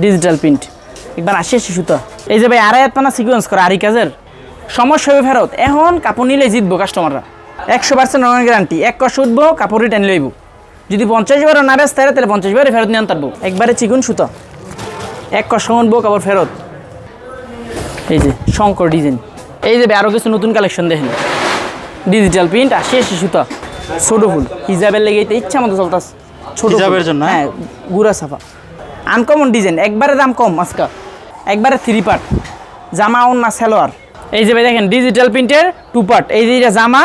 Digital print একবার আসি আসি সুতো। এই যে ভাই আড়াই হাত পানা সিকুয়েন্স করে আড়ি কাজের। সমস্যা হবে ফেরত। এখন কাপড় নিলে জিতবো কাস্টমাররা একশো পার্সেন্ট রঙের গ্যারান্টি এক কষ উঠবো কাপড় রিটার্ন লইব। যদি পঞ্চাশ বার না হয় তাহলে পঞ্চাশ বারে ফেরত নিয়ে আনতারবো। একবারে চিকুন সুতো। এক কষ উঠবো কাপড় ফেরত। এই যে শঙ্কর ডিজাইন এই যে আরও কিছু নতুন কালেকশন দেখেন। ডিজিটাল প্রিন্ট আসি আসি সুতো। ছোটো ফুল। হিজাবের লেগে ইচ্ছা মতো চলতাস ছোট। হিজাবের জন্য, হ্যাঁ? গুড়া সাফা আনকমন ডিজাইন, একবারে দাম কম আজকা। একবারে থ্রি পার্ট জামা ওন্না সালোয়ার। এই যে ভাই দেখেন ডিজিটাল প্রিন্টের টু পার্ট এই যে জামা,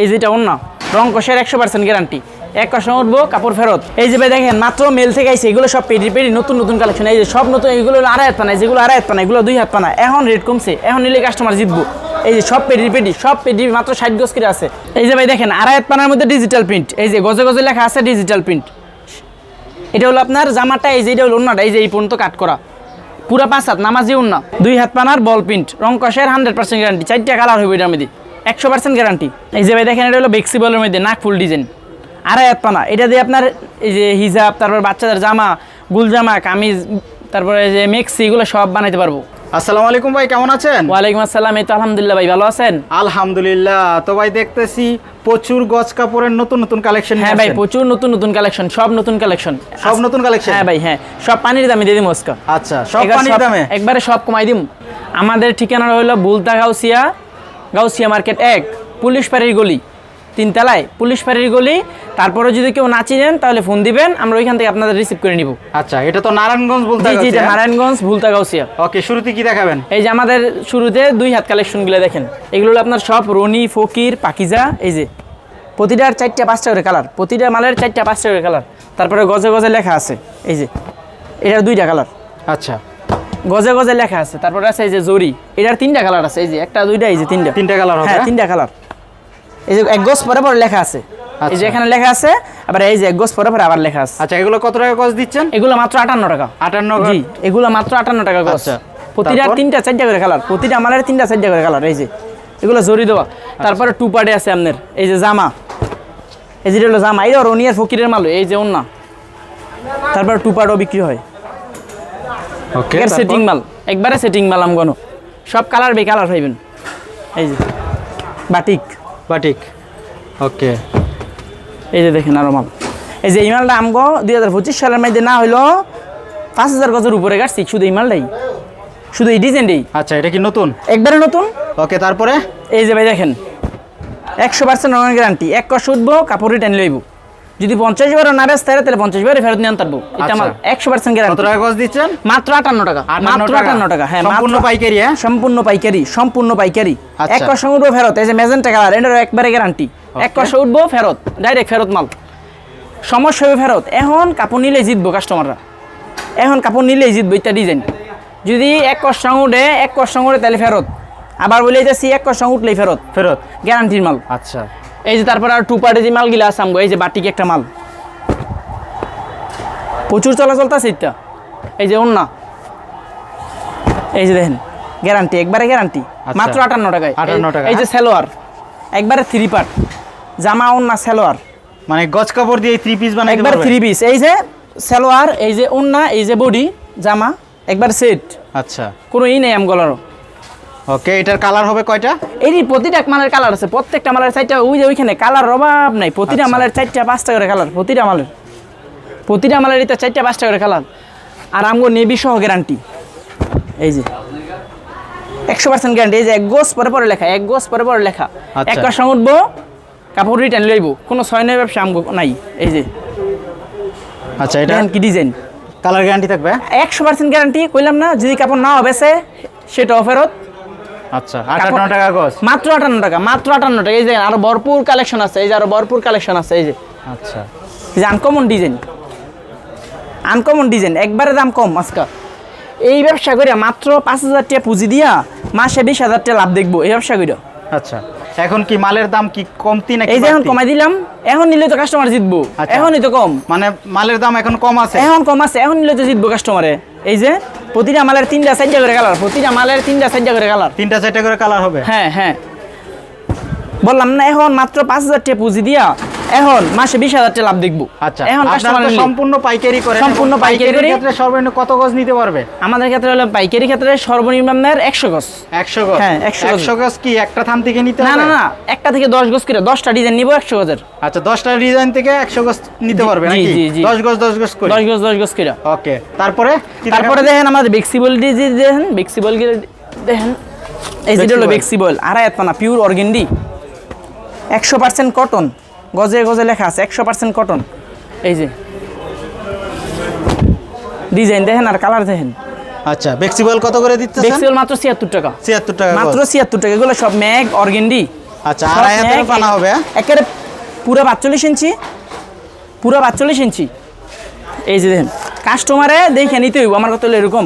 এই যেটা ওন্না। রং কষের একশো পার্সেন্ট গ্যারান্টি এক কষা উঠবো, কাপড় ফেরত। এই যে ভাই দেখেন, মাত্র মেল থেকে আইছে, এগুলো সব পেডি পেডি, নতুন নতুন কালেকশন এই যে সব নতুন, এগুলো আড়াই হাত পানা যেগুলো আড়াই হাত পানা, এগুলো দুই হাত পানা। এখন রেট কমছে, এখন নিলে কাস্টমার জিতবো। এই যে সব পেডি পেডি, সব পেডি মাত্র ষাট গজ করে আছে। এই যে ভাই দেখেন, আড়াই হাত পানার মধ্যে ডিজিটাল প্রিন্ট এই যে গজে গজে লেখা আছে ডিজিটাল প্রিন্ট এটা হলো আপনার জামাটা, এই যে এটা হলো অন্যটা এই যে এই পর্যন্ত কাট করা। পুরা পাঁচ হাত নামাজি অন্য দুই হাত পানার বল প্রিন্ট রং কষের হান্ড্রেড পার্সেন্ট গ্যারান্টি চারটা কালার হবে এটার মধ্যে। একশো পার্সেন্ট গ্যারান্টি এই যে ভাই দেখেন, এটা হলো বেক্সি বলের মধ্যে, নাক ফুল ডিজাইন আড়াই হাত পানা। এটা দিয়ে আপনার এই যে হিজাব, তারপর বাচ্চাদের জামা গুলজামা কামিজ, তারপরে যে মেক্সি এগুলো সব বানাইতে পারব। আসসালামু আলাইকুম ভাই কেমন আছেন? ওয়ালাইকুম আসসালাম এই তো আলহামদুলিল্লাহ ভাই ভালো আছেন? আলহামদুলিল্লাহ তো ভাই দেখতেছি প্রচুর গজ কাপড়ের নতুন নতুন কালেকশন হ্যাঁ ভাই প্রচুর নতুন নতুন কালেকশন সব নতুন কালেকশন সব নতুন কালেকশন হ্যাঁ ভাই হ্যাঁ সব পানির দামে দিয়ে দিবো আজকে। আচ্ছা সব পানির দামে? একবারে সব কমাই দিম। আমাদের ঠিকানা হলো বুলতা গাউসিয়া গাউসিয়া মার্কেট এক পুলিশ পাড়ির গলি। তিনতলায় পুলিশ পাড়ির গলি। তারপরে যদি কেউ না চিনেন তাহলে ফোন দিবেন আমরা ওইখান থেকে আপনাদের রিসিভ করে নিব। আচ্ছা এটা তো নারায়ণগঞ্জ বলতে জি এটা নারায়ণগঞ্জ ভুলতা গাউসিয়া ওকে শুরুতে কি দেখাবেন? এই যে আমাদের শুরুতে দুই হাত কালেকশনগুলো দেখেন। এগুলো হলো আপনার সব রনি ফকির পাকিজা এই যে প্রতিটার চারটা পাঁচটা করে কালার প্রতিটা মালের চারটা পাঁচটা করে কালার তারপরে গজে গজে লেখা আছে এই যে এটার দুইটা কালার আচ্ছা। গজে গজে লেখা আছে তারপরে আছে এই যে জরি এটার তিনটা কালার আছে এই যে একটা দুইটা এই যে তিনটা। তিনটা কালার হ্যাঁ তিনটা কালার এই যে এক গজ পরে পরে লেখা আছে। এই যে আচ্ছা। এখানে লেখা আছে আবার এই যে এক গজ পরে পরে আবার লেখা আছে। আচ্ছা এগুলো কত টাকা গজ দিচ্ছেন? এগুলো মাত্র আটান্ন টাকা। আটান্ন জি এগুলো মাত্র আটান্ন টাকা গজ। আচ্ছা। প্রতিটা তিনটা চারটা করে কালার। প্রতিটা মালের তিনটা চারটা করে কালার এই যে। এগুলো জরি দেওয়া। তারপরে টু পার্টে আছে আপনার। এই যে জামা। এই যে হলো জামা। এটা রনিয়ার ফকিরের মাল এই যে অন্য তারপরে টু পার্টও বিক্রি হয়। ওকে এর সেটিং মাল। একবারে সেটিং মাল আমগনো। সব কালার বে কালার হইবেন। এই যে বাটিক। বাটিক। ওকে। এই যে দেখেন আরও মাল। এই যে ইমালটা মালটা আমগো দুই হাজার পঁচিশ সালের মধ্যে না হইল পাঁচ হাজার গজের উপরে গাড়ছি শুধু ইমালটাই মালটাই। শুধু এই ডিজাইনটাই। আচ্ছা এটা কি নতুন? একবারে নতুন। ওকে তারপরে? এই যে ভাই দেখেন একশো পার্সেন্ট গ্যারান্টি এক কষ উঠবো কাপড় রিটার্ন লইব। যদি পঞ্চাশ বার না হয় তাহলে পঞ্চাশ বারে ফেরত নিয়ে আনতারবো এটা আচ্ছা। আমার একশো পার্সেন্ট গ্যারান্টি টাকা গজ দিচ্ছেন? মাত্র আটান্ন টাকা। মাত্র আটান্ন টাকা হ্যাঁ সম্পূর্ণ পাইকারি, হ্যাঁ? সম্পূর্ণ পাইকারি সম্পূর্ণ পাইকারি। আচ্ছা। এক কষ উঠবো ফেরত এই যে মেজেন্টা কালার এটার একবারে গ্যারান্টি এক কষ উঠবো ফেরত ডাইরেক্ট ফেরত মাল। সমস্যা হবে ফেরত এখন কাপড় নিলে জিতবো কাস্টমাররা এখন কাপড় নিলেই জিতবো ইত্যা ডিজাইন যদি এক কষ উঠে এক কষ উঠে তাহলে ফেরত। আবার বলে যাচ্ছি এক কষ উঠলেই ফেরত। ফেরত। গ্যারান্টির মাল। আচ্ছা। এই যে তারপর আর টু পার্টে যে মালগুলো আছে আমগো এই যে বাটিক একটা মাল। প্রচুর চলাচল আছে এটা এই যে অন্য এই যে দেখেন গ্যারান্টি একবারে গ্যারান্টি আচ্ছা। মাত্র আটান্ন টাকায়। 58 টাকা, এই যে? সালোয়ার একবারে থ্রি পার্ট জামা অন্য সালোয়ার। মানে গজ কাপড় দিয়ে থ্রি পিস বানাইতে একবার থ্রি পিস এই যে সালোয়ার এই যে ওন্না এই যে বডি জামা একবার সেট আচ্ছা। কোনো ই নেই আমগলারও। ওকে এটার কালার হবে কয়টা? এই প্রতিটা মালের কালার আছে প্রত্যেকটা মালের চারটা ওই যে ওইখানে কালার অভাব নাই। প্রতিটা আচ্ছা। মালের চারটা পাঁচটা করে কালার প্রতিটা মালের। প্রতিটা মালের এটা চারটা পাঁচটা করে কালার। আর আমগো নেবি সহ গ্যারান্টি এই যে। একশো পার্সেন্ট গ্যারান্টি এই যে এক গোস পরে পরে লেখা এক গোস পরে পরে লেখা। আচ্ছা। এক সঙ্গে উঠবো কাপড় রিটার্ন লইব। কোনো ছয় নয় ব্যবসা আমগো নাই এই যে। আচ্ছা এটা কি ডিজাইন কালার গ্যারান্টি থাকবে? একশো পার্সেন্ট গ্যারান্টি কইলাম না যদি কাপড় না হবে সেটা ফেরত আচ্ছা আটান্ন টাকা গজ। মাত্র আটান্ন টাকা মাত্র আটান্ন টাকা। এই যে আরও ভরপুর কালেকশন আছে এই যে আরও ভরপুর কালেকশন আছে এই যে। আচ্ছা। এই যে আনকমন ডিজাইন আনকমন ডিজাইন একবারে দাম কম আজকা। এই ব্যবসা করে মাত্র পাঁচ হাজার টাকা পুঁজি দিয়া মাসে বিশ হাজার টাকা লাভ দেখব এই ব্যবসা করে আচ্ছা এখন কি মালের দাম কি কমতি নাকি এই যে এখন কমাই দিলাম এখন নিলে তো কাস্টমার জিতবো আচ্ছা। এখনই তো কম। মানে মালের দাম এখন কম আছে? এখন কম আছে এখন নিলে তো জিতবো কাস্টমারে এই যে প্রতিটা মালের তিনটা চারটা করে কালার প্রতিটা মালের তিনটা চারটা করে কালার তিনটা চারটা করে কালার হবে? হ্যাঁ হ্যাঁ। বললাম না এখন মাত্র পাঁচ হাজার টাকা পুঁজি দিয়া এখন মাসে বিশ হাজার টাকা লাভ দেখব। আচ্ছা এখন কাস্টমার সম্পূর্ণ পাইকারি করে সম্পূর্ণ পাইকারি ক্ষেত্রে সর্বনিম্ন কত গজ নিতে পারবে? আমাদের ক্ষেত্রে হলো পাইকারি ক্ষেত্রে সর্বনিম্ন আপনার একশো গজ। একশো গজ? হ্যাঁ, 100 একশো গজ কি একটা থান থেকে নিতে না না না একটা থেকে দশ গজ করে দশটা ডিজাইন নিবো একশো গজের। আচ্ছা দশটা ডিজাইন থেকে একশো গজ নিতে পারবে নাকি। দশ গজ দশ গজ করে? দশ গজ দশ গজ করে। ওকে তারপরে? তারপরে দেখেন আমাদের বেক্সিবল ডিজি দেখেন বেক্সিবল দেখেন এই যেটা হলো। বেক্সিবল আড়াই পানা পিওর অর্গেন্ডি একশো পার্সেন্ট কটন গজে গজে লেখা আছে একশো পার্সেন্ট কটন এই যে। ডিজাইন দেখেন আর কালার দেখেন। আচ্ছা বেক্সিবল কত করে দিচ্ছে বেক্সিবল মাত্র ছিয়াত্তর টাকা। ছিয়াত্তর টাকা মাত্র গজ। ছিয়াত্তর টাকা। এগুলো সব ম্যাগ অর্গেন্ডি। আচ্ছা আড়াই হাতের পানা হবে হ্যাঁ? একেবারে পুরো পাঁচচল্লিশ ইঞ্চি। পুরো পাঁচচল্লিশ ইঞ্চি। এই যে দেখেন কাস্টমারে দেখে নিতে হইব। আমার কথা হলো এরকম।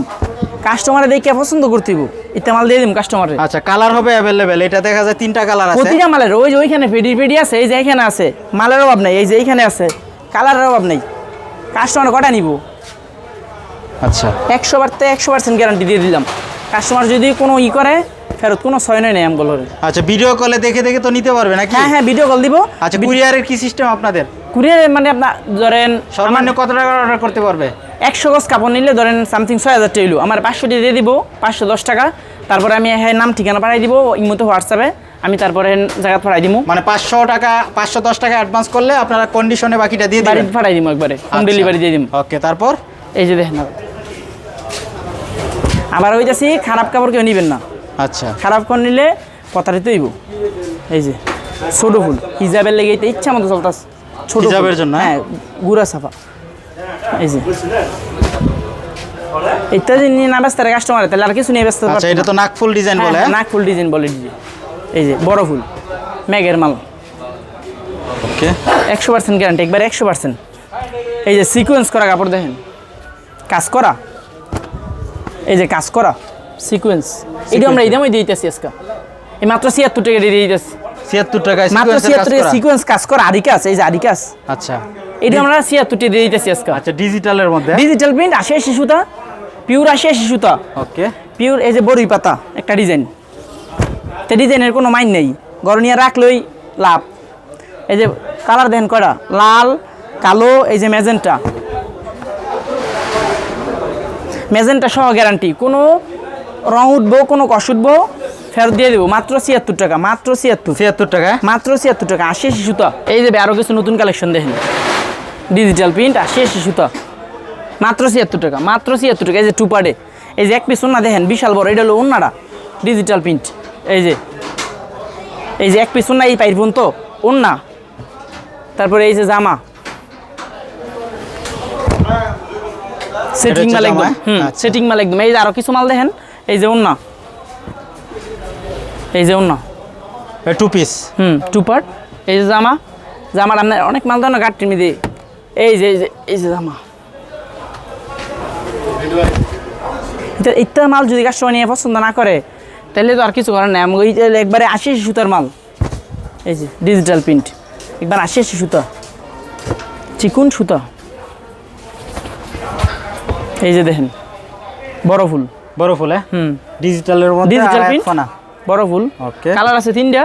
কাস্টমারে দেখে পছন্দ করতে হইব এতে মাল দিয়ে দিম কাস্টমারে আচ্ছা কালার হবে অ্যাভেলেবেল এটা দেখা যায় তিনটা কালার আছে। প্রতিটা মালের ওই যে ওইখানে পেডি পেডি আছে এই যে এখানে আছে মালের অভাব নেই এই যে এইখানে আছে কালারের অভাব নেই। কাস্টমার কটা নিব? আচ্ছা। একশো বারতে একশো পার্সেন্ট গ্যারান্টি দিয়ে দিলাম। কাস্টমার যদি কোনো ই করে ফেরত কোনো ছয় নয় নেই আমগুলোর। আচ্ছা ভিডিও কলে দেখে দেখে তো নিতে পারবে নাকি? হ্যাঁ হ্যাঁ ভিডিও কল দিব। আচ্ছা কুরিয়ারের কি সিস্টেম আপনাদের? কুরিয়ার মানে আপনার ধরেন সর্বনিম্ন কত টাকা অর্ডার করতে পারবে? একশো গজ কাপড় নিলে ধরেন সামথিং ছয় হাজার টাকা আমার পাঁচশোটি দিয়ে দিব পাঁচশো দশ টাকা। তারপরে আমি হ্যাঁ নাম ঠিকানা পাঠাই দিব ইমতো হোয়াটসঅ্যাপে আমি তারপরে জায়গা পাঠাই দিব মানে পাঁচশো টাকা পাঁচশো দশ টাকা অ্যাডভান্স করলে আপনারা কন্ডিশনে বাকিটা দিয়ে বাড়ি পাঠাই দিব একবারে হোম আচ্ছা। ডেলিভারি দিয়ে দিব ওকে তারপর? এই যে দেখেন আবার। আবার ওইটাছি খারাপ কাপড় কেউ নিবেন না। আচ্ছা। খারাপ কাপড় নিলে কথাটিতে হইব। এই যে ছোটো ফুল হিজাবের লেগে ইচ্ছা মতো চলতাস ছোট হিজাবের জন্য, হ্যাঁ? গুড়া সাফা এই যে। এটা যদি নিয়ে না ব্যস্ত কাস্টমার তাহলে আর কিছু নিয়ে ব্যস্ত আচ্ছা এটা তো নাকফুল ডিজাইন বলে হ্যাঁ? নাক ফুল ডিজাইন বলে ডিজাইন এই যে বড় ফুল ম্যাগের মাল। ওকে। একশো পার্সেন্ট গ্যারান্টি একবার একশো পার্সেন্ট এই যে সিকোয়েন্স করা কাপড় দেখেন। কাজ করা। এই যে কাজ করা সিকোয়েন্স এটা আমরা এই দামে দিতেছি আজকে। এই মাত্র ছিয়াত্তর টাকা দিয়ে দিতেছি। ছিয়াত্তর টাকায় মাত্র ছিয়াত্তর সিকোয়েন্স কাজ করা আদিকাস এই যে আদিকাস। আচ্ছা। এটা আমরা ছিয়াত্তর টাকা দিয়ে দিতেছি আজকে। আচ্ছা ডিজিটালের মধ্যে? ডিজিটাল প্রিন্ট আসে শিশুতা। পিওর আসে শিশুতা। ওকে পিওর এই যে বড়ি পাতা একটা ডিজাইন। তো ডিজাইনের কোনো মাইন নেই। গরনিয়া রাখলেই লাভ। এই যে কালার দেন কয়টা? লাল কালো এই যে ম্যাজেন্টা ম্যাজেন্টা সহ গ্যারান্টি কোনো রং উঠবো কোনো কষ উঠবো ফেরত দিয়ে দেবো। মাত্র ছিয়াত্তর টাকা মাত্র ছিয়াত্তর। ছিয়াত্তর টাকা? মাত্র ছিয়াত্তর টাকা আশি শিশুতা এই যে আরও কিছু নতুন কালেকশন দেখেন। ডিজিটাল প্রিন্ট আশি শিশুতা মাত্র ছিয়াত্তর টাকা মাত্র ছিয়াত্তর টাকা। এই যে টু পার্টে এই যে এক পিস ওনা দেখেন বিশাল বড়। এটা হলো ওনারা ডিজিটাল প্রিন্ট এই যে এই যে এক পিস ওনা এই পাইর তো ওন্না তারপরে এই যে জামা। সেটিং মাল একদম জামা? হুম আচ্ছা। সেটিং মাল একদম। এই যে আরও কিছু মাল দেখেন এই যে ওন্না এই যে অন্য। টু পিস হুম টু পার্ট এই যে জামা। জামার আপনার অনেক মাল দেয় না গাড়ির মধ্যে এই যে এই যে এই যে জামা। এটা ইত্যাদি মাল যদি কাস্টমার নিয়ে পছন্দ না করে তাহলে তো আর কিছু করার নাই। আমি একবারে আশি সুতার মাল। এই যে ডিজিটাল প্রিন্ট একবার আশি সুতা। চিকুন সুতা। এই যে দেখেন বড় ফুল। বড় ফুল হ্যাঁ? হুম। ডিজিটালের মধ্যে ডিজিটাল প্রিন্ট। বড় ফুল। ওকে। কালার আছে তিনটা।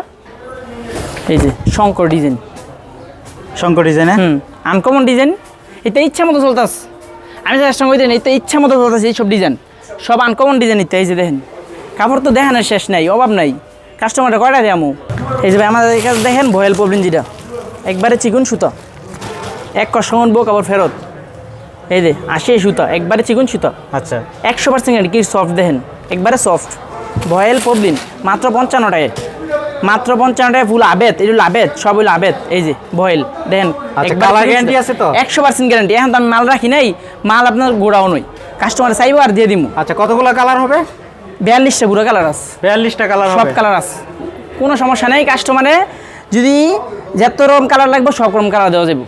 এই যে Shankar design. Shankar design hmm uncommon design. এটা ইচ্ছা মতো চলতাস আমি চেষ্টা করি দেন এটা ইচ্ছা মতো চলতাস এই সব ডিজাইন। সব আনকমন ডিজাইন ইত্যা এই যে দেখেন। কাপড় তো দেখানোর শেষ নাই অভাব নাই। কাস্টমারটা কয়টা দেয় আমু? এই যে আমাদের কাছে দেখেন ভয়েল প্রবলেম যেটা। একবারে চিকুন সুতা। এক কষণ বো কাপড় ফেরত। এই যে আসে সুতা একবারে চিকুন সুতা। আচ্ছা। একশো পার্সেন্ট কি সফট দেখেন? একবারে সফট ভয়েল প্রবলেম। মাত্র পঞ্চান্ন টাকায় মাত্র পঞ্চান্ন টাকায় ফুল আবেদ এগুলো আবেদ সব হইল আবেদ এই যে ভয়েল দেখেন আচ্ছা, আছে তো? একশো পার্সেন্ট গ্যারান্টি এখন তো আমি মাল রাখি নাই মাল আপনার গোড়াও নই কাস্টমার চাইব আর দিয়ে দিব আচ্ছা কতগুলো কালার হবে? বিয়াল্লিশটা পুরো কালার আছে। বিয়াল্লিশটা কালার সব কালার আছে। কোনো সমস্যা নেই কাস্টমারে যদি যত রকম কালার লাগবে সব রকম কালার দেওয়া যাবে